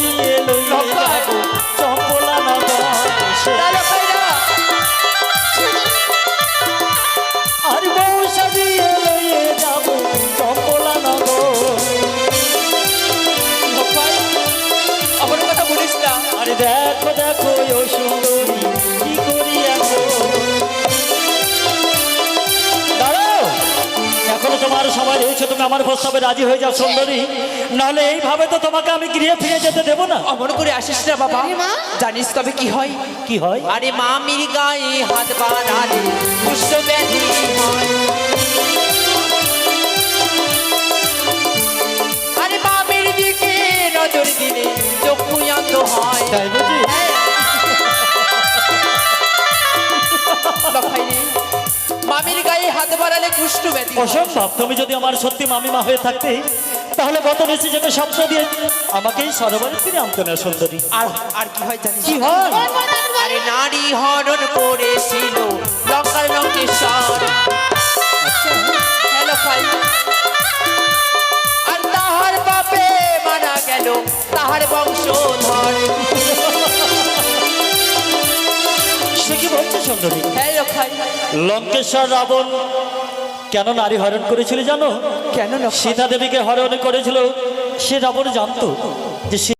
हरी সময় রয়েছে তুমি আমার প্রস্তাবে রাজি হয়ে যাও সুন্দরী। নাহলে এইভাবে তো তোমাকে আমি গৃহে ফিরে যেতে দেবো না। অমন করে আসিস না বাবা। মা। জানিস তবে কি হয়? কি হয়? আরে মামির গায়ে হাত বাড়ালে পুষ্ট ব্যাধি হয়। আরে মামির দিকে নজর দিলে চক্ষু অন্ধ হয়। হাত বাড়ালে কুষ্ঠ ব্যাধি অসম্ভব। তুমি যদি আমার সত্যি মামিমা হয়ে থাকতে তাহলে গত নিচে যেতে স্বপ্ন দিয়ে আমাকেই সরোবরে ফিরে আনতো না সুন্দরী। আর আর কি হয় জানিস? কি হয়? আরে নারী হরণ করেছিল লঙ্কার লঙ্কেশ্বর হ্যালো ভাই আর তাহার বাপে মারা গেল তাহার বংশধর। সে কি বলছে সুন্দরী? ভাই লঙ্কেশ্বর রাবণ কেন নারী হরণ করেছিল জানো? কেন সীতা দেবীকে হরণ করেছিল। সে রাবণ জানতো যে